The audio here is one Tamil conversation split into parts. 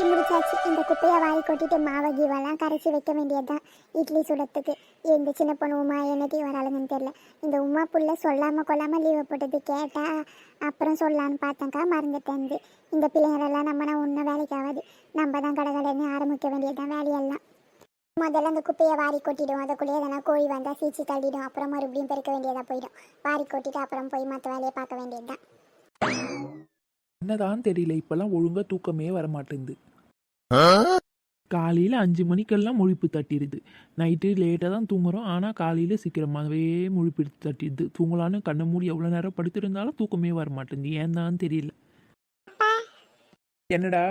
கரைச்சி முடிச்சாச்சு. இந்த குப்பையை வாரி கொட்டிட்டு மாவை கீவெல்லாம் கரைச்சி வைக்க வேண்டியதுதான் இட்லி சுடத்துக்கு. இந்த சின்ன பொண்ணு உமா என்னட்டி வராளுங்கன்னு தெரியல. இந்த உமா புள்ள சொல்லாமல் கொள்ளாமல் லீவை போட்டது கேட்டா அப்புறம் சொல்லலான்னு பார்த்தேங்க்கா மறந்துட்டேன் இந்த பிள்ளைங்களெல்லாம் நம்ம ஒன்றும் வேலைக்கு ஆகாது. நம்ம தான் கடை கடைன்னு ஆரம்பிக்க வேண்டியதுதான் வேலையெல்லாம். முதல்ல அந்த குப்பையை வாரி கொட்டிடும் அதுக்குள்ளேயே எதனா கோழி வந்தால் சீச்சி தள்ளிடும். அப்புறம் மறுபடியும் பெருக்க வேண்டியதாக போயிடும். வாரி கொட்டிட்டு அப்புறம் போய் மற்ற வேலையை பார்க்க வேண்டியதுதான். என்னதான் தெரியல. இப்போல்லாம் ஒழுங்காக தூக்கமே வர மாட்டேங்குது காலையில் அஞ்சு மணிக்கெல்லாம் முழிப்பு தட்டிடுது. நைட்டு லேட்டாக தான் தூங்குறோம். ஆனால் காலையில் சீக்கிரமாகவே முழிப்பு தட்டிடுது. தூங்கலான்னு கண்ணை மூடி எவ்வளோ நேரம் படுத்திருந்தாலும் தூக்கமே வர மாட்டேங்குது ஏன் தெரியல என்னடா?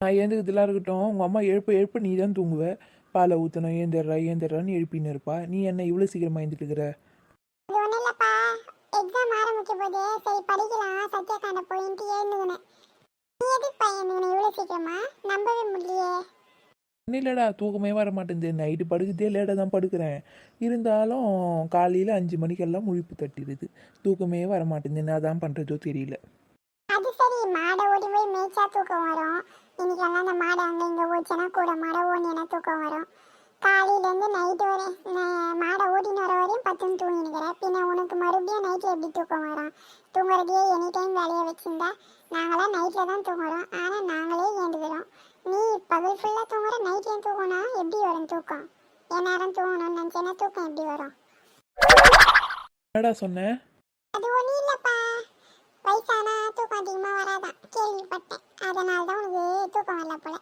நான் ஏந்துக்கிறதுலாம் இருக்கட்டும். உங்கள் அம்மா எழுப்ப எழுப்ப நீ தான் தூங்குவ. பாலை ஊற்றணும் ஏந்திரா ஏந்திரான்னு எழுப்பின்னு இருப்பா. நீ என்ன இவ்வளோ சீக்கிரமாக எழுந்துட்டு இருக்கிற இது ஒன்றும் இல்லைப்பா எக்ஸாம் ஆரம்பிக்க போது சரி படிக்கலாம் சத்யாகாண்ட போயின்ட்டு எழுந்துக்கினேன் எழுந்துக்கின இவ்வளோ சீக்கிரமா? நம்பவே முடியலையே. ஒன்றும் இல்லைடா தூக்கமே வர மாட்டேங்குது. நைட்டு படுக்கிறதே லேட்டாக தான் படுக்கிறேன். இருந்தாலும் காலையில் அஞ்சு மணிக்கெல்லாம் முழிப்பு தட்டிடுது. தூக்கமே வர மாட்டேங்குது. என்ன தான் பண்ணுறதோ தெரியல. அது சரி. மாடை ஓடி போய் மேய்ச்சா தூக்கம் வரும். இன்னைக்கெல்லாம் அந்த மாடை அங்கே இங்கே ஓடிச்சனா கூட மாடை ஓடினா தூக்கம் வரும். காலையிலேருந்து நைட்டு வரை மாடை ஓடின்னு வர வரையும் பத்துன்னு தூங்கினுக்கிறேன். பின்ன உனக்கு மறுபடியும் நைட்டில் எப்படி தூக்கம் வரும்? தூங்குறதையே எனி டைம் வேலையை வச்சிருந்தா நாங்களாம் நைட்டில் தான் தூங்குறோம். ஆனால் நாங்களே ஏந்துக்கிறோம். நீ பகல் ஃபுல்லாக தூங்குற நைட்லேயும் தூங்கினா எப்படி வரும் தூக்கம்? என் நேரம் தூங்கணும்னு நினச்சேன்னா தூக்கம் எப்படி வரும்? என்னடா சொன்னேன் அது ஒன்றும் இல்லைப்பா. வயசானா தூக்கம் அதிகமாக வராதான். கேள்விப்பட்டேன். அதனால தான் உனக்கு தூக்கம் வரல போல.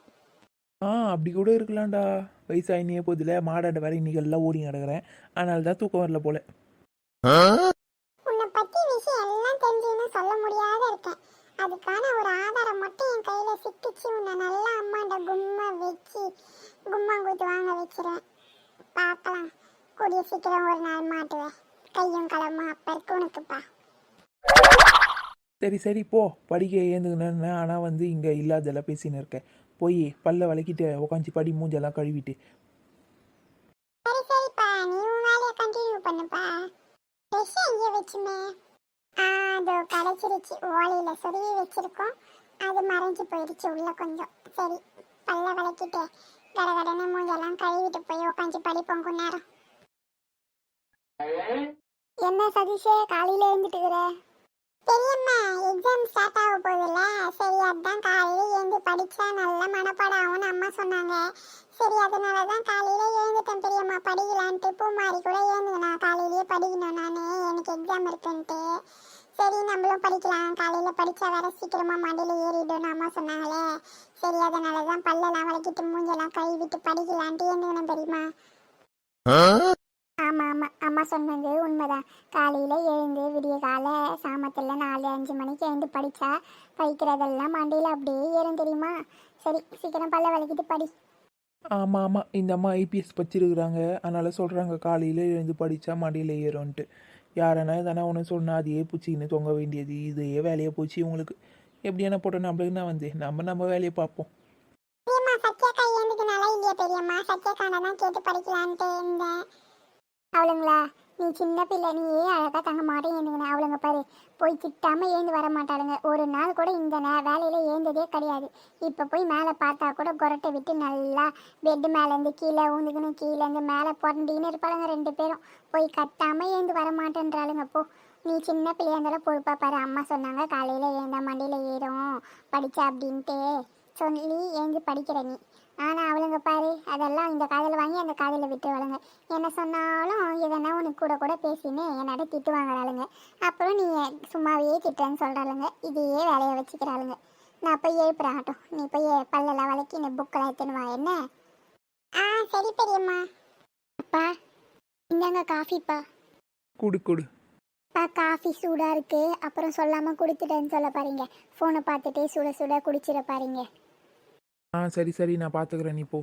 ஆ அப்படி கூட இருக்கலாம்டா. வயசாயினியே போதில் மாடாட வேற இன்னைக்கு எல்லாம் ஓடி நடக்கிறேன். அதனால தான் தூக்கம் வரல போல. உன்னை பற்றி விஷயம் எல்லாம் தெரிஞ்சுன்னு சொல்ல முடியாத இருக்கேன். அதுக்கான ஒரு ஆதாரம் மட்டும் என் கையில் சிக்கிச்சு. உன்னை நல்லா அம்மாண்ட கும்மா வச்சு கும்மாங்குத்து வாங்க வச்சிருவேன். பார்க்கலாம். கூடிய சீக்கிரம் ஒரு நாள் மாட்டுவேன். கையும் களமும் அப்போ இருக்கு உனக்குப்பா. சரி சரி போ. படிக்க ஏந்துக்கணுன்னு ஆனால் வந்து இங்கே இல்லாதெல்லாம் பேசின்னு இருக்கேன். போய் பல்ல விளக்கிட்டு உக்காஞ்சி படி மூஞ்செல்லாம் கழுவிட்டு. சரி சரிப்பா. நீ உன் வேலையை கண்டினியூ பண்ணுப்பா. ட்ரெஸ் எங்கே வச்சுமே. ஆ அதோ கடைச்சிருச்சு. ஓலையில் சொருவி வச்சிருக்கோம். அது மறைஞ்சு போயிடுச்சு உள்ள கொஞ்சம். சரி பல்ல விளக்கிட்டு கடகடன்னு மூஞ்செல்லாம் கழுவிட்டு போய் உட்காந்து படிப்போம் கொஞ்ச நேரம். என்ன சதீஷே காலையில எழுந்துட்டுக்கிற? பெரியம்மா எக்ஸாம் ஸ்டார்ட் ஆக போகுதுல்ல. சரி அதான் காலையில எழுந்து படிச்சா நல்ல மனப்பாடம் ஆகும்னு அம்மா சொன்னாங்க. சரி அதனால தான் காலையில எழுந்துட்டேன் பெரியம்மா. படிக்கலான்ட்டு பூமாரி கூட எழுந்துக்கணும் காலையிலேயே படிக்கணும் நான். எனக்கு எக்ஸாம் இருக்குன்ட்டு. சரி நம்மளும் படிக்கலாம். காலையில படிச்சா வேற சீக்கிரமா மடியில ஏறிடும் அம்மா சொன்னாங்களே. சரி அதனால தான் பல்லெல்லாம் வளைக்கிட்டு மூஞ்செல்லாம் கழுவிட்டு படிக்கலான்ட்டு எழுந்துக்கணும் பெரியம்மா. ஆமா ஆமா அம்மா சொன்னது உண்மைதான். காலையில எழுந்து விடிய கால சாமத்தில் நாலு அஞ்சு மணிக்கு எழுந்து படிச்சா படிக்கிறதெல்லாம் மண்டையில் அப்படியே ஏறும் தெரியுமா? சரி சீக்கிரம் பல்ல விளக்கிட்டு படி. ஆமாம் ஆமாம் இந்த அம்மா ஐபிஎஸ் படிச்சிருக்கிறாங்க. அதனால் சொல்கிறாங்க காலையில் எழுந்து படித்தா மடியில் ஏறும்ன்ட்டு. யாரனா எதனா ஒன்று சொன்னால் அதையே பூச்சின்னு தொங்க வேண்டியது. இதையே வேலையை போச்சு இவங்களுக்கு. எப்படி என்ன போட்டோம் நம்மளுக்கு என்ன வந்து? நம்ம நம்ம வேலையை பார்ப்போம். பெரியம்மா சத்யாக்கா ஏந்துக்கு நல்லா இல்லையா பெரியம்மா? சத்யாக்கான தான் கேட்டு படிக்கலான்ட்டு இருந்தேன். அவளுங்களா? நீ சின்ன பிள்ளை நீயே அழகாக தங்க மாட்டேன் ஏந்துங்கண்ணே அவளுங்க பாரு போய் திட்டாமல் ஏந்து வர மாட்டாளுங்க. ஒரு நாள் கூட இந்த நே வேலையில் ஏந்ததே கிடையாது. இப்போ போய் மேலே பார்த்தா கூட குரட்டை விட்டு நல்லா பெட்டு மேலேருந்து கீழே ஊந்துக்கணும் கீழேருந்து மேலே புரண்டின்னு இருப்பாளுங்க ரெண்டு பேரும். போய் கட்டாமல் ஏந்து வர மாட்டேன்றாளுங்க போ. நீ சின்ன பிள்ளையா இருந்தாலும் பொறுப்பா பாரு. அம்மா சொன்னாங்க காலையில் ஏந்தா மண்டியில் ஏறும் படிச்சா அப்படின்ட்டு. சொல்லி ஏந்து படிக்கிற நீ. ஆனால் அவளுங்க பாரு அதெல்லாம் இந்த காதில் வாங்கி அந்த காதில் விட்டுருவாளுங்க என்ன சொன்னாலும் எதனா உனக்கு கூட கூட பேசின்னு என்னோட திட்டு வாங்குறாளுங்க. அப்புறம் நீ சும்மாவே திட்டுறேன்னு சொல்கிறாளுங்க இதையே வேலையை வச்சுக்கிறாளுங்க. நான் போய் எழுப்புறாகட்டும் நீ போய் பல்லெல்லாம் வளைக்கி இந்த புக்கெல்லாம் எடுத்துன்னு வா என்ன? ஆ சரி பெரியம்மா. அப்பா இந்தாங்க காஃபிப்பா கொடு கொடு. பா காஃபி சூடாக இருக்கு. அப்புறம் சொல்லாமல் கொடுத்துட்டேன்னு சொல்ல பாருங்க. ஃபோனை பார்த்துட்டு சுட சுட குடிச்சிட பாருங்க. ஆ சரி சரி நான் பார்த்துக்கிறேன் நீ போ.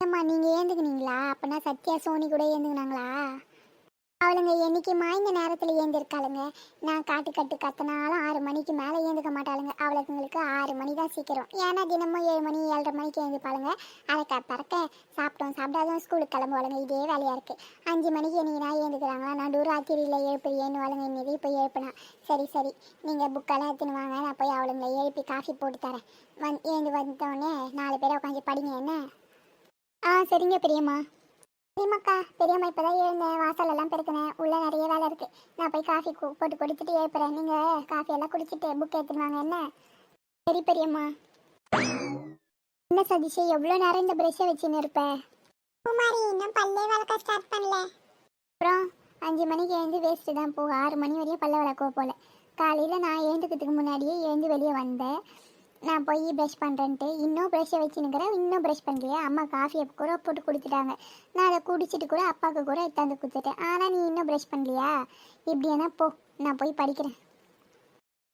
ஏம்மா நீங்கள் ஏந்துக்குனீங்களா? அப்போனா சத்யா சோனி கூட ஏந்துக்குனாங்களா? அவளுங்க என்னைக்குமா இந்த நேரத்தில் ஏந்திருக்காளுங்க? நான் காட்டு கட்டு கத்தினாலும் ஆறு மணிக்கு மேலே ஏந்துக்க மாட்டாளுங்க. அவளுங்களுக்கு ஆறு மணி தான் சீக்கிரம். ஏன்னா தினமும் ஏழு மணி ஏழரை மணிக்கு ஏந்திப்பாளுங்க அதை க பறக்க சாப்பிட்டோம் சாப்பிடாதான் ஸ்கூலுக்கு கிளம்புவாளுங்க. இதே வேலையாக இருக்குது அஞ்சு மணிக்கு என்னைக்கு நான் ஏந்துக்கிறாங்களா நான் டூர் ராத்திரியில் எழுப்பி ஏன்னுவாளுங்க இன்னைக்கு இப்போ எழுப்பினா. சரி சரி. நீங்கள் புக்கெல்லாம் எடுத்துன்னு வாங்க. நான் போய் அவளுங்களை எழுப்பி காஃபி போட்டு தரேன். வந் ஏந்து வந்தோடனே நாலு பேரை உட்காந்து படிங்க. என்ன? ஆ சரிங்க பிரியம்மா. சரிம்மாக்கா பெரியம்மா இப்போ தான் எழுந்தேன். வாசல் எல்லாம் பெருக்கினேன். உள்ளே நிறைய வேலை இருக்குது நான் போய் காஃபி போட்டு குடிச்சிட்டு எழுப்புறேன். நீங்கள் காஃபி எல்லாம் குடிச்சிட்டு புக் எடுத்துன்னு வாங்க என்ன? சரி பெரியம்மா. என்ன சதீஷ் எவ்வளோ நேரம் இந்த ப்ரெஷ்ஷை வச்சுன்னு இருப்பேன் குமாரி இன்னும் பல்லே வளர்க்க ஸ்டார்ட் பண்ணல. அப்புறம் அஞ்சு மணிக்கு எழுந்து வேஸ்ட்டு தான் போ. ஆறு மணி வரையும் பல்ல வளர்க்கோ போல. காலையில் நான் எழுந்துக்கிறதுக்கு முன்னாடியே எழுந்து வெளியே வந்தேன். நான் போய் ப்ரஷ் பண்ணுறேன்ட்டு இன்னும் ப்ரஷ்ஷை வச்சுன்னுக்கிறேன் இன்னும் ப்ரஷ் பண்ணலையா? அம்மா காஃபியை கூட போட்டு கொடுத்துட்டாங்க நான் அதை குடிச்சிட்டு கூட அப்பாவுக்கு கூட எடுத்தாந்து கொடுத்துட்டேன் ஆனால் நீ இன்னும் ப்ரஷ் பண்ணலையா? இப்படியானா போ. நான் போய் படிக்கிறேன்.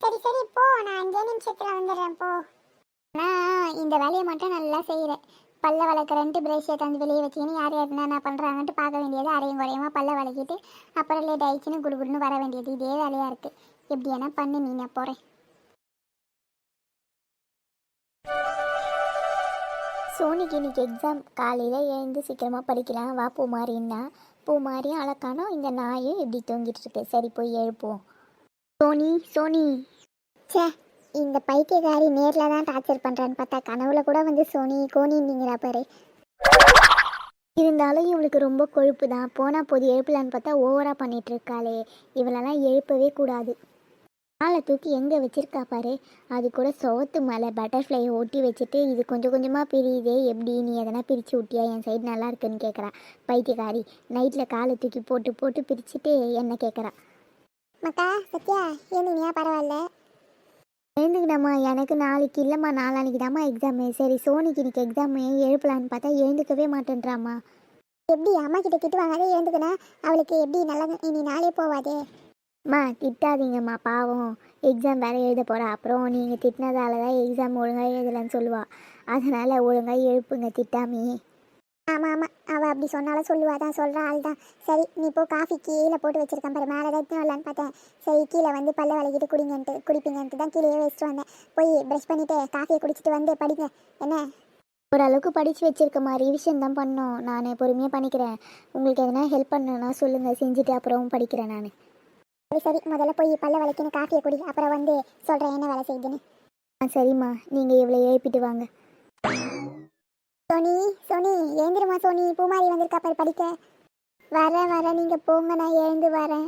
சரி சரி போ. நான் அஞ்சே நிமிஷத்தில் வந்துடுறேன் போ. நான் இந்த வேலையை மட்டும் நல்லா செய்கிறேன் பல்ல வளர்க்குறேன்ட்டு ப்ரஷ் எடுத்தாந்து வெளியே வச்சுக்கின்னு யார் யார் என்ன பண்ணுறாங்கன்ட்டு பார்க்க வேண்டியது அரையும் குறையுமா? பல்ல வளர்க்கிட்டு அப்புறம் லேட் ஆயிடுச்சுன்னு குடு குடுன்னு வர வேண்டியது இதே வேலையாக இருக்குது எப்படியானா பண்ணு நீ நான் போகிறேன் சோனிக்கு இன்னைக்கு எக்ஸாம் காலையில் எழுந்து சீக்கிரமாக படிக்கலாம் வா பூமாரின்னா பூமாரி அழக்கானோ இந்த நாயும் இப்படி தூங்கிட்டு இருக்கு. சரி போய் எழுப்போம் சோனி சோனி. ச்சே இந்த பைத்தியக்காரி நேரில் தான் டார்ச்சர் பண்ணுறான்னு பார்த்தா கனவுல கூட வந்து சோனி கோனிங்கிறா பாரு. இருந்தாலும் இவளுக்கு ரொம்ப கொழுப்பு தான் போனால் போது எழுப்பலான்னு பார்த்தா ஓவராக பண்ணிகிட்ருக்காளே இருக்காளே. இவளெல்லாம் எழுப்பவே கூடாது. காலை தூக்கி எங்கே வச்சிருக்கா பாரு? அது கூட சோத்து மேலே பட்டர்ஃப்ளையை ஒட்டி வச்சுட்டு இது கொஞ்சம் கொஞ்சமாக பிரியுதே எப்படி நீ எதனா பிரித்து விட்டியா என் சைடு நல்லா இருக்குன்னு கேட்குறா பைத்தியக்காரி. நைட்டில் காலை தூக்கி போட்டு போட்டு பிரிச்சுட்டு என்ன கேட்குறா மக்கா சத்யா ஏந்துனியா பரவாயில்ல. எழுந்துக்கிடாமா? எனக்கு நாளைக்கு இல்லைம்மா நாளானிக்கு தாம்மா எக்ஸாமு சரி சோனிக்கு இன்னைக்கு எக்ஸாமு எழுப்பலான்னு பார்த்தா எழுந்துக்கவே மாட்டேன்றாம்மா. எப்படி அம்மா கிட்ட திட்டு வாங்காதே எழுந்துக்கனா அவளுக்கு எப்படி நல்லா இனி நாளே போவாதே. அம்மா திட்டாதீங்கம்மா பாவம். எக்ஸாம் வேறு எழுத போகிறா அப்புறம் நீங்கள் திட்டினதால தான் எக்ஸாம் ஒழுங்காக எழுதலைன்னு சொல்லுவா. அதனால் ஒழுங்காக எழுப்புங்க திட்டாமே. ஆமாம் ஆமாம் அவள் அப்படி சொன்னாலும் சொல்லுவா. தான் சொல்கிற ஆள் தான் சரி நீ இப்போ காஃபி கீழே போட்டு வச்சிருக்கேன் பாரு. மேலே தான் எடுத்துன்னு வரலான்னு பார்த்தேன். சரி கீழே வந்து பல்ல விளக்கிட்டு குடிங்கன்ட்டு குடிப்பீங்கன்ட்டு தான் கீழே வச்சுட்டு வந்தேன். போய் ப்ரஷ் பண்ணிவிட்டு காஃபியை குடிச்சிட்டு வந்து படிங்க. என்ன? ஓரளவுக்கு படித்து வச்சிருக்கம்மா ரிவிஷன் தான் பண்ணோம். நான் பொறுமையாக பண்ணிக்கிறேன். உங்களுக்கு எதனா ஹெல்ப் பண்ணுன்னா சொல்லுங்கள் செஞ்சுட்டு அப்புறம் படிக்கிறேன் நான். சரி சரி முதல்ல போய் பல்ல விளக்கின்னு காஃபியை குடி அப்புறம் வந்து சொல்கிறேன் என்ன வேலை செய்யுதுன்னு. ஆ சரிம்மா. நீங்கள் இவ்வளோ எழுப்பிட்டு வாங்க. சோனி சோனி ஏந்திரமா சோனி பூமாரி வந்திருக்கா பாரு படிக்க. வரேன் வரேன் நீங்கள் போங்க நான் எழுந்து வரேன்.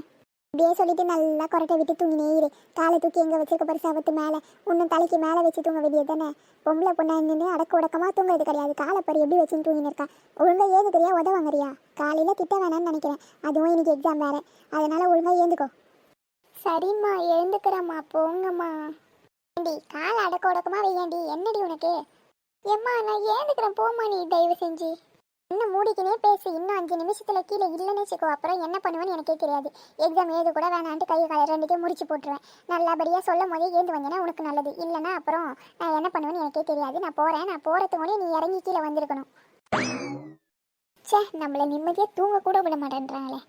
இப்படியே சொல்லிட்டு நல்லா கொரட்டை விட்டு தூங்கினே இரு. காலை தூக்கி எங்கே வச்சிருக்க பாரு சவத்து மேலே. இன்னும் தலைக்கு மேலே வச்சு தூங்க வேண்டியது தானே? பொம்பளை பொண்ணா நின்று அடக்க உடக்கமாக தூங்குறது கிடையாது. காலை பாரு எப்படி வச்சுன்னு தூங்கின்னு இருக்கா? ஒழுங்கா ஏந்துக்கிறியா உதவாங்கறியா? காலையில் திட்ட வேணாம்னு நினைக்கிறேன். அதுவும் இன்னைக்கு எக்ஸாம் வேறு. அதனால் ஒழுங்கா ஏந்துக்கோ சரிம்மா எழுந்துக்கிறம்மா போங்கம்மா. ஏண்டி கால் அடக்க உடக்கமா வையாண்டி என்னடி உனக்கு? ஏம்மா நான் ஏந்துக்கிறேன் போம்மா நீ தயவு செஞ்சு. இன்னும் மூடிக்கினே பேசு இன்னும் அஞ்சு நிமிஷத்துல கீழே இல்லைன்னு வச்சுக்கோ. அப்புறம் என்ன பண்ணுவேன்னு எனக்கே தெரியாது. எக்ஸாம் எழுது கூட வேணான்ட்டு கையை காலை ரெண்டுத்தையும் முடிச்சு போட்டுருவேன். நல்லபடியாக சொல்லும் போதே ஏந்து வந்தேன்னா உனக்கு நல்லது. இல்லைன்னா அப்புறம் நான் என்ன பண்ணுவேன்னு எனக்கே தெரியாது. நான் போகிறேன் நான் போகிறதுக்கு முன்னாடி நீ இறங்கி கீழே வந்திருக்கணும். சே நம்மளை நிம்மதியாக தூங்க கூட விட மாட்டேன்றாங்களே.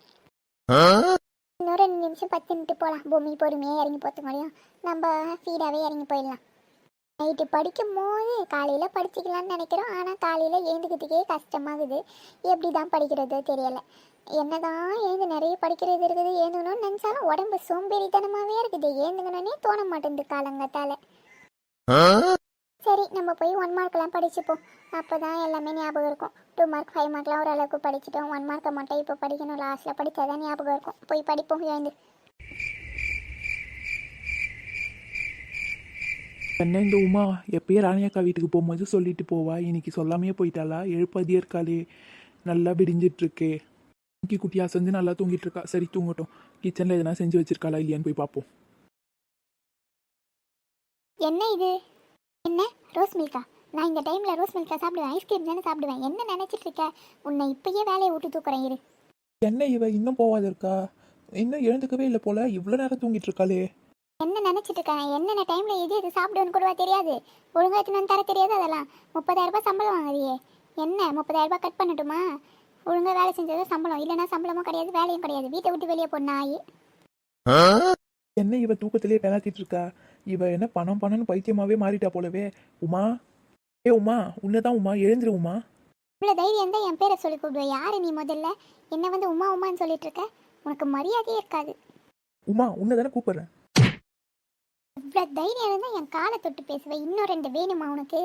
இன்னும் ரெண்டு நிமிஷம் பத்து நிட்டு போகலாம் பூமி பொறுமையாக இறங்கி போகிறது முடியும். நம்ம ஃபீடாகவே இறங்கி போயிடலாம். நைட்டு படிக்கும் போது காலையில் படிச்சுக்கலான்னு நினைக்கிறோம். ஆனால் காலையில் எழுந்துக்கிறதுக்கே கஷ்டமாகுது. எப்படி தான் படிக்கிறதோ தெரியலை. என்னதான் எழுந்து நிறைய படிக்கிறது இருக்குது ஏந்துக்கணும்னு நினச்சாலும் உடம்பு சோம்பேறித்தனமாகவே இருக்குது. ஏந்துக்கணுன்னே தோண மாட்டேங்குது காலங்கத்தால். சரி நம்ம போய் ஒன் மார்க்லாம் படிச்சுப்போம். அப்போ தான் எல்லாமே ஞாபகம் இருக்கும். டூ மார்க் ஃபைவ் மார்க்லாம் ஓரளவுக்கு படிச்சிட்டோம். ஒன் மார்க்கை மட்டும் இப்போ படிக்கணும். லாஸ்ட்டில் படித்தா தான் ஞாபகம் இருக்கும். போய் படிப்போம் எழுந்து. என்ன இந்த உமா? எப்பயே ராணியக்கா வீட்டுக்கு போகும்போது சொல்லிட்டு போவா. இன்னைக்கு சொல்லாமையே போயிட்டாளா? எழுப்பதியே இருக்காளே. நல்லா விடிஞ்சிட்டு இருக்கே இன்னைக்கு குட்டி அசந்து நல்லா தூங்கிட்டு இருக்கா சரி தூங்கட்டும். கிச்சனில் எதனா செஞ்சு வச்சிருக்காளா இல்லையான்னு போய் பார்ப்போம் என்ன இது? என்ன? ரோஸ் மில்கா நான் இந்த டைமில் ரோஸ் மில்கா சாப்பிடுவேன் ஐஸ்கிரீம் தானே சாப்பிடுவேன். என்ன நினச்சிட்டு இருக்க? உன்னை இப்பயே வேலையை விட்டு தூக்குறேன் இரு. என்ன இவ? இன்னும் போவாத இருக்கா? இன்னும் எழுந்துக்கவே இல்லை போல. இவ்வளோ நேரம் தூங்கிட்டு இருக்காளே. என்ன நினச்சிட்டு இருக்கேன் என்னென்ன டைமில் எது எது சாப்பிடுவேன்னு கூடவா தெரியாது. ஒழுங்கா எடுத்துன்னு வந்து தர தெரியாது அதெல்லாம். முப்பதாயிரம் ரூபாய் சம்பளம் வாங்குறியே. என்ன? முப்பதாயிரம் ரூபாய் கட் பண்ணட்டுமா? ஒழுங்காக வேலை செஞ்சது சம்பளம். இல்லைன்னா சம்பளமும் கிடையாது வேலையும் கிடையாது. வீட்டை விட்டு வெளியே போன நாய். என்ன இவ தூக்கத்திலே பெணாத்திட்டு இருக்கா? இவ என்ன பணம் பணம்னு பைத்தியமாவே மாறிட்டா போலவே. உமா. ஏ உமா உன்னதான் உமா எழுந்துரு உமா. இவ்வளோ தைரியம் தான் என் பேரை சொல்லி கூப்பிடுவேன் யாரு நீ முதல்ல? என்ன வந்து உமா உமான்னு சொல்லிட்டு இருக்க? உனக்கு மரியாதையே இருக்காது. உமா உன்னை தானே கூப்பிடுறேன். இவ்வளோ தைரியம் இருந்தால் என் காலை தொட்டு பேசுவேன் இன்னும் ரெண்டு வேணுமா உனக்கு?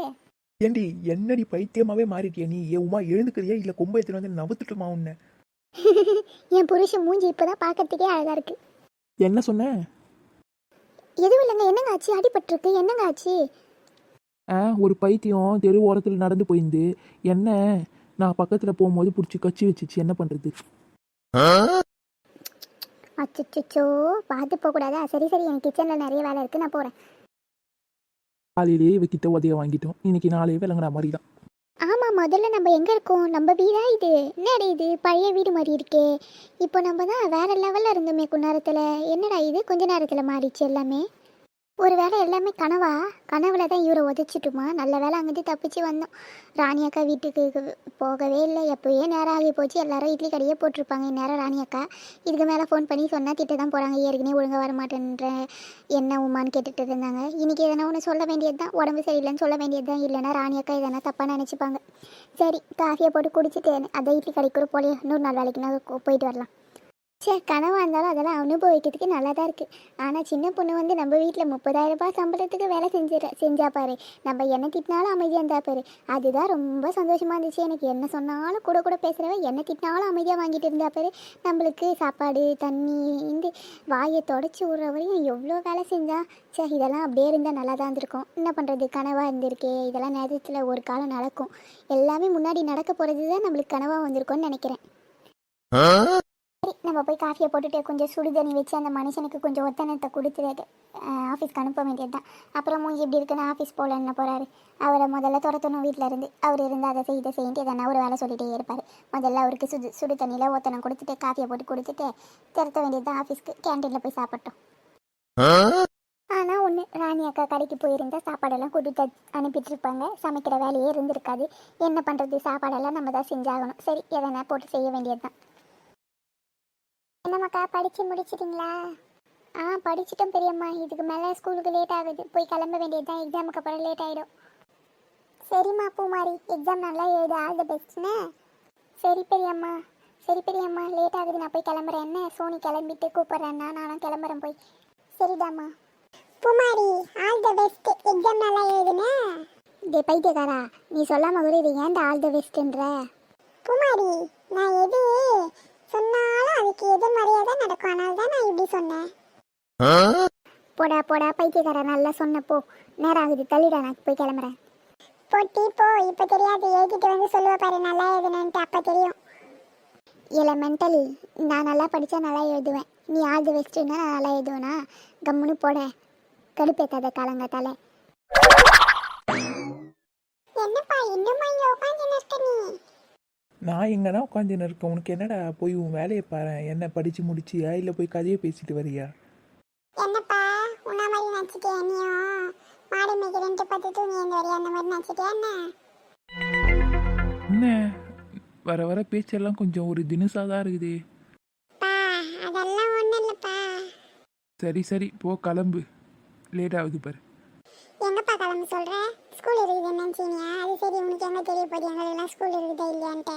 ஏண்டி என்னடி பைத்தியமாவே மாறிட்டியா நீ? ஏ உமா எழுந்துக்கிறியா? இல்ல கொம்பை எடுத்துட்டு வந்து நவுத்துட்டுமா உன்னை? என் புருஷன் மூஞ்சி இப்போதான் பார்க்கறதுக்கே அழகா இருக்கு. என்ன சொன்ன? எதுவும் இல்லைங்க. என்னங்க ஆச்சு? அடிபட்டிருக்கு. என்னங்க ஆச்சு? ஆ ஒரு பைத்தியம் தெரு ஓரத்தில் நடந்து போயிருந்து என்ன நான் பக்கத்தில் போகும்போது பிடிச்சி கச்சி வச்சுச்சு. என்ன பண்ணுறது அச்சச்சோ. பார்த்து போகக்கூடாதா சரி சரி. எனக்கு கிச்சனில் நிறைய வேலை இருக்குது நான் போகிறேன் காலையிலேயே இவகிட்ட உதய வாங்கிட்டோம். இன்னைக்கு நாளையே விளங்குற மாதிரி தான் ஆமாம் முதல்ல நம்ம எங்கே இருக்கோம்? நம்ம வீடா இது? என்னடா இது? பழைய வீடு மாதிரி இருக்கே. இப்போ நம்ம தான் வேற லெவலில் இருந்தோமே கொஞ்ச நேரத்தில்? என்னடா இது? கொஞ்ச நேரத்தில் மாறிடுச்சு எல்லாமே. ஒரு வேளை எல்லாமே கனவா? கனவுல தான் இவரை உதச்சிட்டுமா? நல்ல வேலை அங்கேருந்து தப்பிச்சு வந்தோம். ராணி அக்கா வீட்டுக்கு போகவே இல்லை. எப்போயே நேரம் ஆகி போச்சு. எல்லாரும் இட்லி கடையே போட்டிருப்பாங்க. இந்நேரம் ராணி அக்கா இதுக்கு மேலே ஃபோன் பண்ணி சொன்னால் திட்ட தான் போகிறாங்க ஏற்கனவே ஒழுங்காக வர மாட்டேன்ற என்ன உமான்னு கேட்டுட்டு இருந்தாங்க. இன்னைக்கு எதனா ஒன்று சொல்ல வேண்டியது தான். உடம்பு சரியில்லைன்னு சொல்ல வேண்டியது தான். இல்லைன்னா ராணி அக்கா எதனா தப்பாக நினச்சிப்பாங்க. சரி காஃபியை போட்டு குடிச்சிட்டு அதை இட்லி கடைக்கு கூட போலே இன்னொரு நாள் வேலைக்கு நான் போயிட்டு வரலாம். சே கனவாக இருந்தாலும் அதெல்லாம் அனுபவிக்கிறதுக்கு நல்லா தான் இருக்குது ஆனால் சின்ன பொண்ணு வந்து நம்ம வீட்டில் முப்பதாயிரம் ரூபாய் சம்பளத்துக்கு வேலை செஞ்சிட செஞ்சா பாரு. நம்ம என்ன திட்டினாலும் அமைதியாக இருந்தா பாரு. அதுதான் ரொம்ப சந்தோஷமாக இருந்துச்சு. எனக்கு என்ன சொன்னாலும் கூட கூட பேசுகிறவ என்ன திட்டினாலும் அமைதியாக வாங்கிட்டு இருந்தா பாரு. நம்மளுக்கு சாப்பாடு தண்ணி இந்த வாயை தொடச்சி விட்ற வரையும் எவ்வளோ வேலை செஞ்சா சே இதெல்லாம் அப்படியே இருந்தால் நல்லா தான் இருந்திருக்கும். என்ன பண்ணுறது கனவாக இருந்திருக்கே. இதெல்லாம் நேரத்தில் ஒரு காலம் நடக்கும். எல்லாமே முன்னாடி நடக்க போகிறது தான் நம்மளுக்கு கனவாக வந்திருக்கோன்னு நினைக்கிறேன். சரி நம்ம போய் காஃபியை போட்டுட்டு கொஞ்சம் சுடு தண்ணி வச்சு அந்த மனுஷனுக்கு கொஞ்சம் ஒத்தனத்தை கொடுத்துட்டு ஆஃபீஸ்க்கு அனுப்ப வேண்டியது தான் அப்புறம் மூஞ்சி இப்படி இருக்குன்னு ஆஃபீஸ் போகலன்னு போகிறாரு அவரை முதல்ல துரத்தணும் வீட்டில் இருந்து. அவர் இருந்து அதை செய் இதை செய்யிட்டு எதனா ஒரு வேலை சொல்லிட்டே இருப்பார். முதல்ல அவருக்கு சுடு சுடு தண்ணியில் ஒத்தனம் கொடுத்துட்டு காஃபியை போட்டு கொடுத்துட்டு திறத்த வேண்டியது தான் ஆஃபீஸ்க்கு கேன்டீனில் போய் சாப்பிட்டோம். ஆனால் ஒன்று ராணி அக்கா கடைக்கு போயிருந்தா சாப்பாடெல்லாம் கூட்டிட்டு அனுப்பிட்டு இருப்பாங்க சமைக்கிற வேலையே இருந்திருக்காது. என்ன பண்ணுறது சாப்பாடெல்லாம் நம்ம தான் செஞ்சாகணும். சரி எதனா போட்டு செய்ய வேண்டியது தான் என்னம்மாக்கா படித்து முடிச்சிட்டிங்களா? ஆ படிச்சிட்டோம் பெரியம்மா. இதுக்கு மேலே ஸ்கூலுக்கு லேட் ஆகுது. போய் கிளம்ப வேண்டியது தான் எக்ஸாமுக்கு அப்புறம் லேட் ஆகிடும் சரிம்மா பூமாரி. எக்ஸாம் நல்லா எழுது. ஆல் த பெஸ்ட்னே சரி பெரியம்மா. சரி பெரியம்மா லேட் ஆகுது. நான் போய் கிளம்புறேன். என்ன? சோனி கிளம்பிட்டு கூப்பிட்றேன்னா நானும் கிளம்புறேன் போய். சரிதாம்மா. Poomari all the best exam நல்லா எழுதுனே டே பைத்தியக்காரா. நீ சொல்லாம கூட இது ஏன்டா ஆல் த பெஸ்ட்ன்ற பூமாரி நான் எது சொன்னா அதுக்கு எதிர்மறையாக தான் நடக்கும்? அதனால தான் நான் இப்படி சொன்னேன். போடா போடா பைத்தியக்காரா நல்லா சொன்னப்போ நேரம் ஆகுது தள்ளிடா நான் போய் கிளம்புறேன். போட்டி போ. இப்போ தெரியாது எழுதிட்டு வந்து சொல்லுவ பாரு நல்லா எழுதுனேன்ட்டு அப்போ தெரியும். இல்லை மென்டலி நான் நல்லா படித்தா நல்லா எழுதுவேன். நீ ஆல் தி பெஸ்ட்டுன்னா நான் நல்லா எழுதுவேனா? கம்முன்னு போட. கடுப்பேத்தாத காலங்காத்தால. என்னப்பா இன்னுமா இங்கே உட்காந்து இருக்க நீ? நான் எங்கன்னா உட்காந்துன்னு இருக்கேன். உனக்கு என்னடா போய் உன் வேலையை பாரு. என்ன படித்து முடிச்சியா? இல்லை போய் கதையை பேசிட்டு வரியா? என்னப்பா? உன்ன மாதிரி நினச்சிட்டியா நீயும் மாடு மேய்க்கிறேன்ட்டு பார்த்து தூங்கி எழுந்து வரையா? அந்த மாதிரி நினச்சிட்டியா என்ன? என்ன? வர வர பேச்செல்லாம் கொஞ்சம் ஒரு தினுசாக தான் இருக்குது. பா அதெல்லாம் ஒன்றும் இல்லைப்பா. சரி சரி போ கிளம்பு. லேட் ஆகுது பாரு. எங்கப்பா கிளம்பு சொல்கிற ஸ்கூல் இருக்குது நினச்சினியா அது சரி உனக்கு எங்கே தெரிய போகுது? எங்களுக்கெல்லாம் ஸ்கூல் இருக்குதா இல்லையான்ட்டு.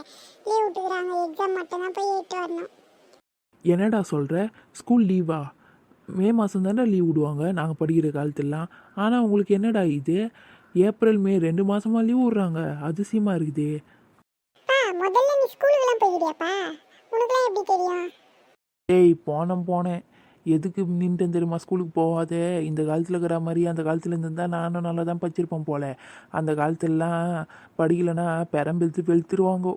லீவ் விட்டுக்கிறாங்க. எக்ஸாம் மட்டும்தான் போய் ஏற்று வரணும். என்னடா சொல்கிற ஸ்கூல் லீவா மே மாதம் தானே லீவ் விடுவாங்க. நாங்கள் படிக்கிற காலத்துலலாம். ஆனால் உங்களுக்கு என்னடா இது? ஏப்ரல் மே ரெண்டு மாதமா லீவ் விட்றாங்க. அதிசயமாக இருக்குதே. முதல்ல நீ ஸ்கூலுக்கெல்லாம் போய்கிறியாப்பா உனக்குலாம் எப்படி தெரியும்? ஏய் போனேன் போனேன். எதுக்கு நின்றுட்டு தெரியுமா ஸ்கூலுக்கு போகாத? இந்த காலத்தில் இருக்கிற மாதிரி அந்த காலத்தில் இருந்தால் நானும் நல்லா தான் படிச்சிருப்பேன் போல. அந்த காலத்துலலாம் படிக்கலைன்னா பெரம்பெழுத்து வெளுத்துருவாங்க.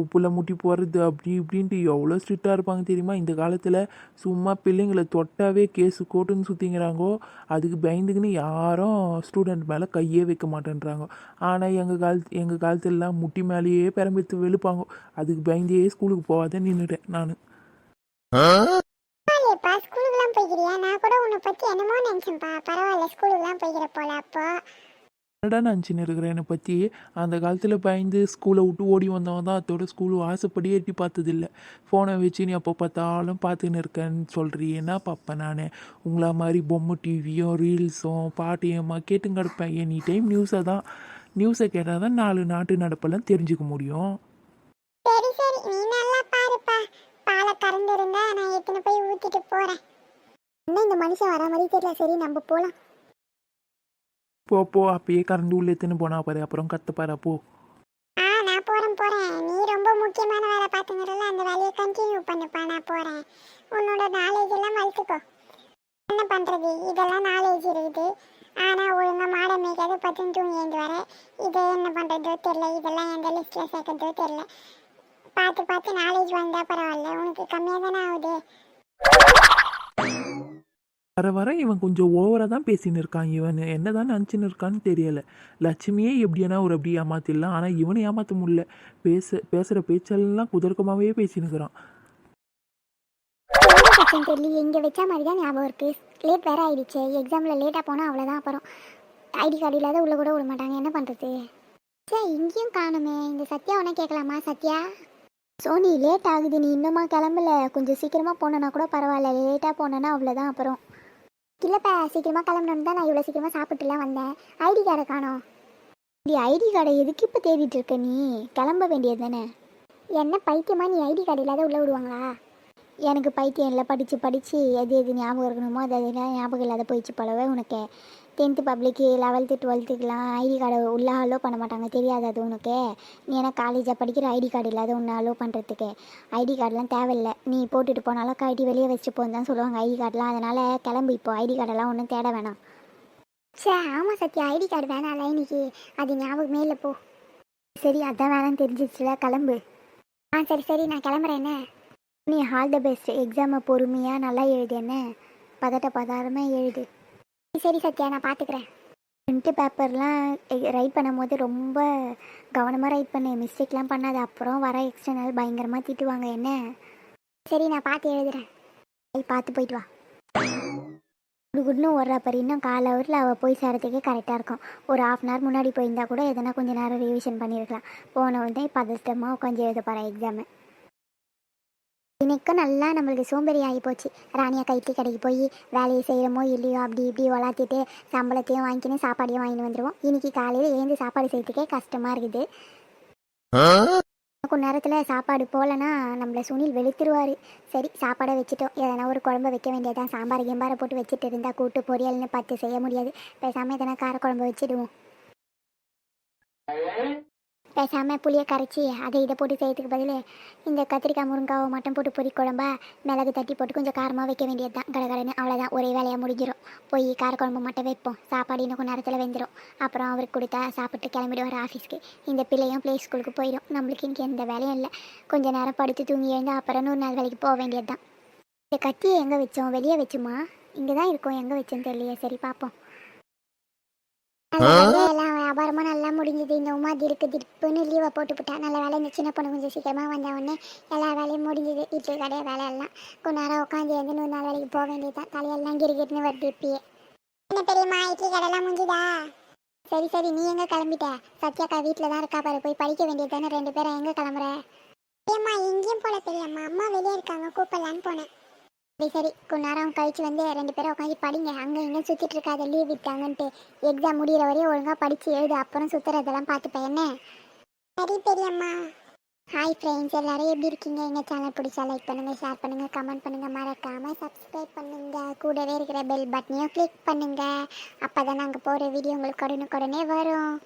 உப்புல முட்டி போடுறது அப்படி இப்படின்ட்டு எவ்வளோ ஸ்ட்ரிக்டாக இருப்பாங்க தெரியுமா? இந்த காலத்தில் சும்மா பிள்ளைங்களை தொட்டாவே கேஸு கோட்டுன்னு சுற்றிங்கிறாங்கோ அதுக்கு பயந்துக்குன்னு யாரும் ஸ்டூடெண்ட் மேலே கையே வைக்க மாட்டேன்றாங்க. ஆனால் எங்கள் காலத்து எங்கள் காலத்துலலாம் முட்டி மேலேயே பெரம்பெழுத்து வெளுப்பாங்க. அதுக்கு பயந்தே ஸ்கூலுக்கு போகாத நின்றுட்டேன் நான். போய்க்கிறியா நான் கூட உன்னை பற்றி என்னமோ நினச்சேன்ப்பா பரவாயில்ல ஸ்கூலுக்குலாம் போய்க்கிற போல அப்போ. என்னடா நினச்சின்னு இருக்கிறேன் என்னை பற்றி அந்த காலத்தில் பயந்து ஸ்கூலை விட்டு ஓடி வந்தவன் தான் அதோட ஸ்கூல் வாசப்படியே எட்டி பார்த்ததில்ல. ஃபோனை வச்சு நீ அப்போ பார்த்தாலும் பார்த்துன்னு இருக்கேன்னு சொல்கிறீன்னா பார்ப்பேன் நான்? உங்களா மாதிரி பொம்மை டிவியும் ரீல்ஸும் பாட்டையுமா கேட்டுங்க கிடப்பேன். எனி டைம் நியூஸை தான் நியூஸை கேட்டால் தான் நாலு நாட்டு நடப்பெல்லாம் தெரிஞ்சுக்க முடியும். சரி சரி. நீ நல்லா பாருப்பா. பாலை கறந்து இருந்தா நான் எத்தனை போய் ஊத்திட்டு போறேன். என்ன இந்த மனுஷன் வர மாதிரி தெரியல. சரி நம்ம போலாம். போ போ அப்பயே கறந்து உள்ளே எடுத்துன்னு போனா பாரு. அப்புறம் கற்றுப்பாரா போ. ஆ நான் போறேன் போறேன். நீ ரொம்ப முக்கியமான வேலை பார்த்துங்கிறல அந்த வேலையை கண்டினியூ பண்ணுப்பா. நான் போறேன். உன்னோட நாலேஜ் எல்லாம் வளர்த்துக்கோ என்ன பண்றது? இதெல்லாம் நாலேஜ் இருக்குது. ஆனா ஒழுங்கா மாட மேய்க்காத பத்துன்னு தூங்கி ஏந்து வர. இது என்ன பண்றதோ தெரியல. இதெல்லாம் எந்த லிஸ்ட்ல சேர்க்கறதோ தெரியல. பார்த்து பார்த்து நாலேஜ் வந்தா பரவாயில்ல. உனக்கு கம்மியாக தானே ஆகுது? வர வர இவன் கொஞ்சம் ஓவராக தான் பேசின்னு இருக்கான். இவன் என்ன தான் நினச்சின்னு இருக்கான்னு தெரியலை. லட்சுமியே எப்படியானா ஒரு அப்படி ஏமாத்திடலாம். ஆனால் இவனை ஏமாற்ற முடியல. பேச பேசுகிற பேச்செல்லாம் குதர்க்கமாகவே பேசினுக்கிறான். வச்சேன் தெரியல எங்கே வச்ச மாதிரி தான் ஞாபகம் இருக்கு? லேட் வேற ஆயிடுச்சு. எக்ஸாம்ல லேட்டாக போனால் அவ்வளோதான் அப்புறம் ஐடி கார்டு இல்லாத உள்ள கூட விட மாட்டாங்க. என்ன பண்ணுறது சார் இங்கேயும் காணுமே. இந்த சத்யா உன கேட்கலாமா? சத்யா? சோனி லேட் ஆகுது. நீ இன்னுமா கிளம்பல. கொஞ்சம் சீக்கிரமாக போனேன்னா கூட பரவாயில்ல. லேட்டாக போனேன்னா அவ்வளோதான் அப்புறம் இல்லைப்பா சீக்கிரமாக கிளம்பணும்னு தான் நான் இவ்வளோ சீக்கிரமாக சாப்பிட்டுலாம் வந்தேன். ஐடி கார்டை காணோம். இப்படி ஐடி கார்டை எதுக்கு இப்போ தேடிட்டு இருக்க நீ? கிளம்ப வேண்டியது தானே? என்ன பைத்தியமாக நீ ஐடி கார்டு இல்லாத உள்ள விடுவாங்களா? எனக்கு பைத்தியம் இல்லை படித்து படித்து எது எது ஞாபகம் இருக்கணுமோ அது எதுனா ஞாபகம் இல்லாத போயிடுச்சு போலவே உனக்கு. டென்த்து பப்ளிக்கு லெவல்த்து டுவெல்த்துக்கெலாம் ஐடி கார்டு உள்ள அலோவ் பண்ண மாட்டாங்க. தெரியாது அது உனக்கு. நீ ஏன்னா காலேஜில் படிக்கிற ஐடி கார்டு இல்லாத ஒன்று அலோவ் பண்ணுறதுக்கு ஐடி கார்டெலாம் தேவையில்லை. நீ போட்டுட்டு போனாலும் கழட்டி வெளியே வச்சுட்டு போன்னு தான் சொல்லுவாங்க ஐடி கார்டெலாம் அதனால் கிளம்பு இப்போ. ஐடி கார்டெல்லாம் ஒன்றும் தேட வேணாம். சே ஆமாம் சத்யா. ஐடி கார்டு வேணாம்ல இன்னைக்கு. அது ஞாபகமே இல்லை போ. சரி அதான் வேணாம்னு தெரிஞ்சிச்சுல கிளம்பு. ஆ சரி சரி. நான் கிளம்புறேன். என்ன? நீ ஆல் த பெஸ்ட் எக்ஸாமை பொறுமையாக நல்லா எழுது என்ன? பதட்ட பதாரமாக எழுது. சரி சத்யா நான் பார்த்துக்கிறேன் பிரிண்ட்டு பேப்பர்லாம் ரைட் பண்ணும்போது ரொம்ப கவனமாக ரைட் பண்ணு. மிஸ்டேக்லாம் பண்ணாத. அப்புறம் வர எக்ஸ்டர்னல் பயங்கரமாக திட்டுவாங்க. என்ன? சரி நான் பார்த்து எழுதுறேன். பார்த்து போயிட்டு வா. குடுகுடுன்னு ஓடுறா பாரு. இன்னும் கால் ஹவரில் அவள் போய் சேரத்துக்கே கரெக்டாக இருக்கும். ஒரு ஹாஃப் அன் ஹவர் முன்னாடி போயிருந்தா கூட எதனா கொஞ்சம் நேரம் ரிவிஷன் பண்ணியிருக்கலாம் போன உடனே பதஷ்டமாக உட்காந்து எழுத போகிறேன் எக்ஸாமு இன்னைக்கும் நல்லா நம்மளுக்கு சோம்பேறி ஆகி போச்சு ராணியா கைத்தி கடைக்கு போய் வேலையை செய்கிறோமோ இல்லையோ அப்படி இப்படி வளர்த்திட்டு சம்பளத்தையும் வாங்கிக்கின்னு சாப்பாடையும் வாங்கிட்டு வந்துடுவோம் இன்னைக்கு காலையில் எழுந்து சாப்பாடு செய்யறதுக்கே கஷ்டமாக இருக்குது. கொஞ்ச நேரத்தில் சாப்பாடு போகலன்னா நம்மளை சுனில் வெளுத்துருவார். சரி சாப்பாடை வச்சுட்டோம். எதனா ஒரு குழம்பு வைக்க வேண்டியதான் சாம்பார் கிம்பாரை போட்டு வச்சுட்டு இருந்தால் கூட்டு பொரியல்னு பார்த்து செய்ய முடியாது. பேசாமல் எதனா கார குழம்பு வச்சுடுவோம். பேசாமல் புளியை கரைச்சி அதை இதை போட்டு செய்யறதுக்கு பதில் இந்த கத்திரிக்காய் முருங்காவை மட்டும் போட்டு பொரி குழம்பா மிளகு தட்டி போட்டு கொஞ்சம் காரமாக வைக்க வேண்டியது தான் கடகடன்னு அவ்வளோதான் ஒரே வேலையாக முடிஞ்சிடும் போய் காரக்குழம்பு மட்டும் வைப்போம். சாப்பாடு இன்னும் கொஞ்சம் நேரத்தில் வெந்துடும் அப்புறம் அவருக்கு கொடுத்தா சாப்பிட்டு கிளம்பிடுவார் ஆஃபீஸ்க்கு இந்த பிள்ளையும் ப்ளே ஸ்கூலுக்கு போயிடும் நம்மளுக்கு இன்றைக்கி எந்த வேலையும் இல்லை. கொஞ்ச நேரம் படுத்து தூங்கி எழுந்து அப்புறம் நூறு நாள் வேலைக்கு போக வேண்டியது தான் இந்த கத்தியை எங்கே வச்சோம்? வெளியே வச்சுமா? இங்கே தான் இருக்கோம். எங்கே வச்சோன்னு தெரியலையே. சரி பார்ப்போம் வியாபாரமும் வியாபாரமா நல்லா முடிஞ்சுது. இந்த உமா திருக்கு திருப்புன்னு லீவை போட்டுவிட்டா நல்ல வேலை. இந்த சின்ன பொண்ணு கொஞ்சம் சீக்கிரமாக வந்த உடனே எல்லா வேலையும் முடிஞ்சுது. இட்லி கடை வேலை எல்லாம். கொஞ்ச நேரம் உட்காந்து எழுந்து நூறு நாள் வேலைக்கு போக வேண்டியதுதான். தலையெல்லாம் கிரிக்கெட்னு வருது இப்பயே. என்ன பெரியம்மா இட்லி கடைலாம் முடிஞ்சுதா? சரி சரி. நீ எங்க கிளம்பிட்ட? சத்யாக்கா வீட்டில் தான் இருக்கா பாரு. போய் படிக்க வேண்டியது தானே ரெண்டு பேரும் எங்க கிளம்புற? பெரியம்மா எங்கேயும் போல பெரியம்மா அம்மா வெளியே இருக்காங்க. கூப்பிடலான்னு போனேன். சரி சரி கொஞ்ச நேரம் கழிச்சு வந்து ரெண்டு பேரும் உட்காந்து படிங்க. அங்கே இங்கே சுற்றிட்டு இருக்காத லீவ் விட்டாங்கன்ட்டு எக்ஸாம் முடியிற வரையும் ஒழுங்காக படித்து எழுது அப்புறம் சுற்றுறதெல்லாம் பார்த்துப்பேன் என்ன? சரி பெரியம்மா. ஹாய் ஃப்ரெண்ட்ஸ் எல்லாரும் எப்படி இருக்கீங்க? எங்கள் சேனல் பிடிச்சா லைக் பண்ணுங்கள் ஷேர் பண்ணுங்கள் கமெண்ட் பண்ணுங்கள் மறக்காமல் சப்ஸ்கிரைப் பண்ணுங்கள் கூடவே இருக்கிற பெல் பட்டனையும் கிளிக் பண்ணுங்கள் அப்போ தான் நாங்கள் போகிற வீடியோ உங்களுக்கு உடனுக்குடனே வரும்.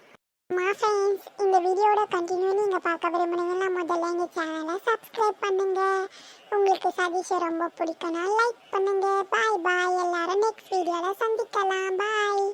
மா ஃப்ரெண்ட்ஸ் இந்த வீடியோட கண்டினியூ நீங்கள் பார்க்க விரும்புனீங்கன்னா முதல்ல எங்கள் சேனலை சப்ஸ்கிரைப் பண்ணுங்க. உங்களுக்கு சதீஷை ரொம்ப பிடிக்கணும் லைக் பண்ணுங்க. பாய் பாய் எல்லாரும் நெக்ஸ்ட் வீடியோவில் சந்திக்கலாம். பாய்